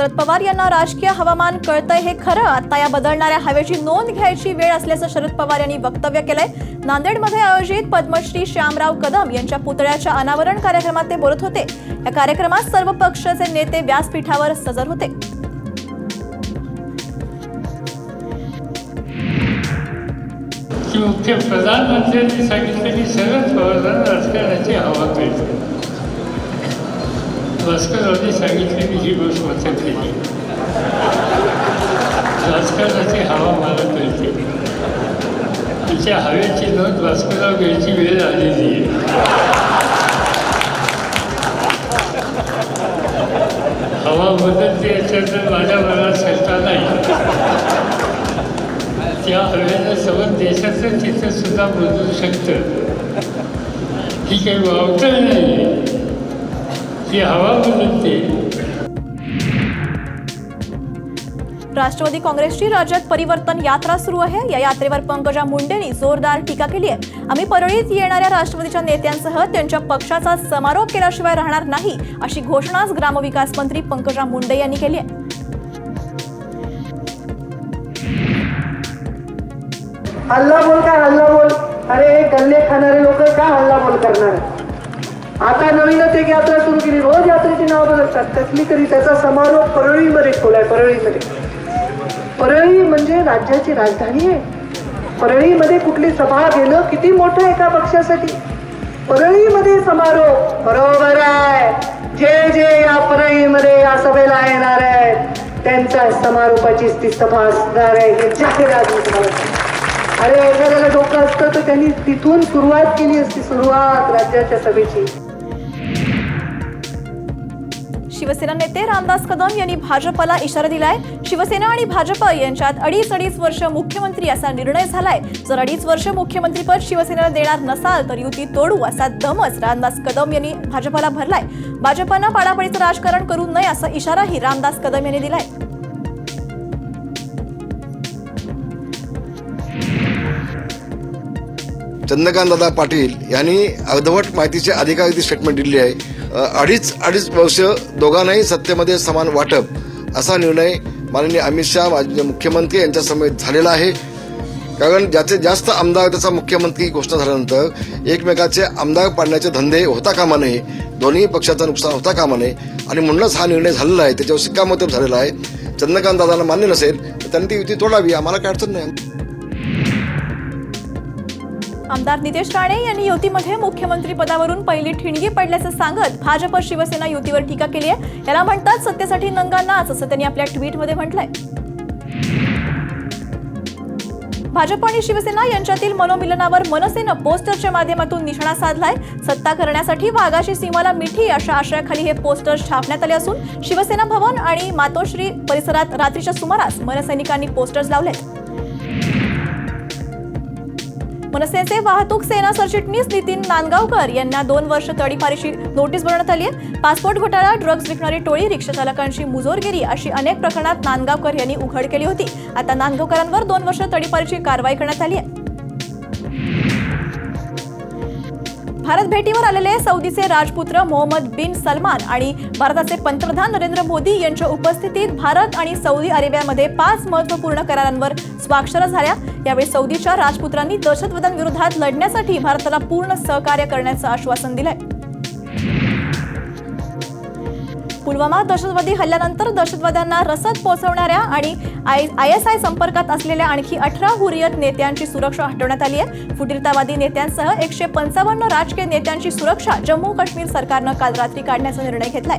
शरद पवार यांना राजकीय हवामान कळतंय हे खरं. आता या बदलणाऱ्या हवेची नोंद घ्यायची वेळ असल्याचं शरद पवार यांनी वक्तव्य केलंय. नांदेडमध्ये आयोजित पद्मश्री श्यामराव कदम यांच्या पुतळ्याच्या अनावरण कार्यक्रमात ते बोलत होते. या कार्यक्रमात सर्व पक्षाचे नेते व्यासपीठावर सजर होते. की मुख्य प्रधानमंत्र्यांनी सांगितलेली राजकारणाची हवा कळते. भास्कररावनी सांगितलं की ही गोष्ट मतं केली. राजकारणाची हवा मला कळते तिच्या हवेची नोंद भास्करराव घ्यायची वेळ आलेली आहे. हवा बदलते याच्यात माझ्या मनात सरता नाही. त्या हवेनं सबंध देशाचं चित्र सुद्धा बदलू शकतं. ही काही वावटळ नाही. ती हवा राष्ट्रवादी काँग्रेसची राज्यात परिवर्तन यात्रा सुरू आहे. या यात्रेवर पंकजा मुंडेंनी जोरदार टीका केली आहे. आम्ही परळीत येणाऱ्या राष्ट्रवादीच्या नेत्यांसह त्यांच्या पक्षाचा समारोप केल्याशिवाय राहणार नाही अशी घोषणाच ग्रामविकास मंत्री पंकजा मुंडे यांनी केली आहे. हल्ला बोल काय हल्ला बोल? अरे गल्ले खाणारे लोक का हल्ला बोल करणार? आता नवीनच एक यात्रा सुरू केली रोज यात्रेची नाव बदलतात. त्यातली तरी त्याचा समारोप परळीमध्ये ठेवलाय परळीमध्ये. परळी म्हणजे राज्याची राजधानी आहे. परळीमध्ये कुठली सभा घेणं किती मोठं एका पक्षासाठी? परळीमध्ये समारोप. बरोबर आहे. जे जे या परळीमध्ये या सभेला येणार आहेत त्यांच्या समारोपाचीच ती सभा असणार आहे. हे जाहीर अरे एखाद्याला डोकं असतं तर त्यांनी तिथून सुरुवात केली असती सुरुवात राज्याच्या सभेची. शिवसेना नेते रामदास कदम यांनी भाजपला इशारा दिलाय. शिवसेना आणि भाजप यांच्यात अडीच अडीच वर्ष मुख्यमंत्री असा निर्णय झालाय. जर अडीच वर्ष मुख्यमंत्रीपद शिवसेनेला देणार नसाल तर युती तोडू असा दमच रामदास कदम यांनी भाजपला भरलाय. भाजपनं पाडापाडीचं राजकारण करू नये असा इशाराही रामदास कदम यांनी दिलाय. चंद्रकांतदादा पाटील यांनी अर्धवट माहितीचे अधिकाधिक स्टेटमेंट दिली आहे. अडीच अडीच वर्ष दोघांनाही सत्तेमध्ये समान वाटप असा निर्णय माननीय अमित शहा माननीय मुख्यमंत्री यांच्या समेत झालेला आहे. कारण ज्याचे जास्त आमदार त्याचा मुख्यमंत्री घोषणा झाल्यानंतर एकमेकाचे आमदार पाडण्याचे धंदे होता कामा नये दोन्ही पक्षाचं नुकसान होता कामा नये. आणि म्हणूनच हा निर्णय झालेला आहे. त्याच्यावर शिक्कामोर्तब झालेला आहे. चंद्रकांत दादांना मान्य नसेल तर त्यांनी ती युती तोडावी. आम्हाला काय अडचण नाही. आमदार नितेश राणे यांनी युतीमध्ये मुख्यमंत्री पदावरून पहिली ठिणगी पडल्याचं सांगत भाजप शिवसेना युतीवर टीका केली आहे. याला म्हणतात सत्तेसाठी नंगा नाच असं त्यांनी आपल्या ट्विटमध्ये म्हटलंय. भाजप आणि शिवसेना यांच्यातील मनोमिलनावर मनसेनं पोस्टरच्या माध्यमातून निशाणा साधलाय. सत्ता करण्यासाठी वाघाशी सीमाला मिठी अशा आशयाखाली हे पोस्टर छापण्यात आले असून शिवसेना भवन आणि मातोश्री परिसरात रात्रीच्या सुमारास मनसैनिकांनी पोस्टर्स लावलेत. मनसेचे वाहतूक सेना सरचिटणीस नितीन नांदगावकर यांना दोन वर्ष तडीफारीशी नोटीस बनवण्यात आली आहे. पासपोर्ट घोटाळा ड्रग्ज विकणारी टोळी रिक्षा चालकांची मुजोरगिरी अशी अनेक प्रकरणात नांदगावकर यांनी उघड केली होती. आता नांदगावकरांवर दोन वर्ष तडीफारीची कारवाई करण्यात आली आहे. भारत भेटीवर आलेले सौदीचे राजपुत्र मोहम्मद बिन सलमान आणि भारताचे पंतप्रधान नरेंद्र मोदी यांच्या उपस्थितीत भारत आणि सौदी अरेबियामध्ये पाच महत्त्वपूर्ण करारांवर स्वाक्षऱ्या झाल्या. यावेळी सौदीच्या राजपुत्रांनी दहशतवादांविरोधात लढण्यासाठी भारताला पूर्ण सहकार्य करण्याचं आश्वासन दिलंय. पुलवामा दहशतवादी हल्ल्यानंतर दहशतवाद्यांना रसद पोहोचवणाऱ्या आणि आय एस आय संपर्कात असलेल्या आणखी अठरा हुरियत नेत्यांची सुरक्षा हटवण्यात आली आहे. फुटीरतावादी नेत्यांसह एकशे पंचावन्न राजकीय नेत्यांची सुरक्षा जम्मू काश्मीर सरकारनं काल रात्री काढण्याचा निर्णय घेतलाय.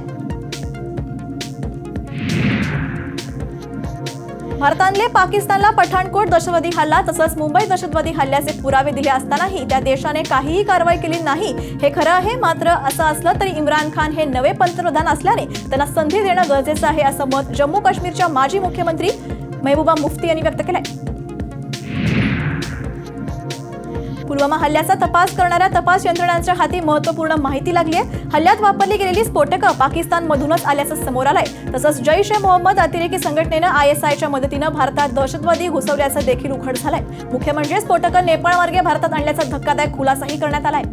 भारताने पाकिस्तानला पठाणकोट दहशतवादी हल्ला तसंच मुंबई दहशतवादी हल्ल्याचे पुरावे दिले असतानाही त्या देशाने काहीही कारवाई केली नाही. हे खरं आहे? मात्र असं असलं तरी इम्रान खान हे नवे पंतप्रधान असल्याने त्यांना संधी देणं गरजेचं आहे असं मत जम्मू काश्मीरच्या माजी मुख्यमंत्री मेहबूबा मुफ्ती यांनी व्यक्त केलंय. पुलवामा हल्ल्याचा तपास करणाऱ्या तपास यंत्रणांच्या हाती महत्त्वपूर्ण माहिती लागली आहे. हल्ल्यात वापरली गेलेली स्फोटकं पाकिस्तानमधूनच आल्याचं समोर आलंय. तसंच जैश ए मोहम्मद अतिरेकी संघटनेनं आय एस आयच्या मदतीनं भारतात दहशतवादी घुसवल्याचं देखील उघड झालंय. मुख्य म्हणजे स्फोटकं नेपाळमार्गे भारतात आणल्याचा धक्कादायक खुलासाही करण्यात आलाय.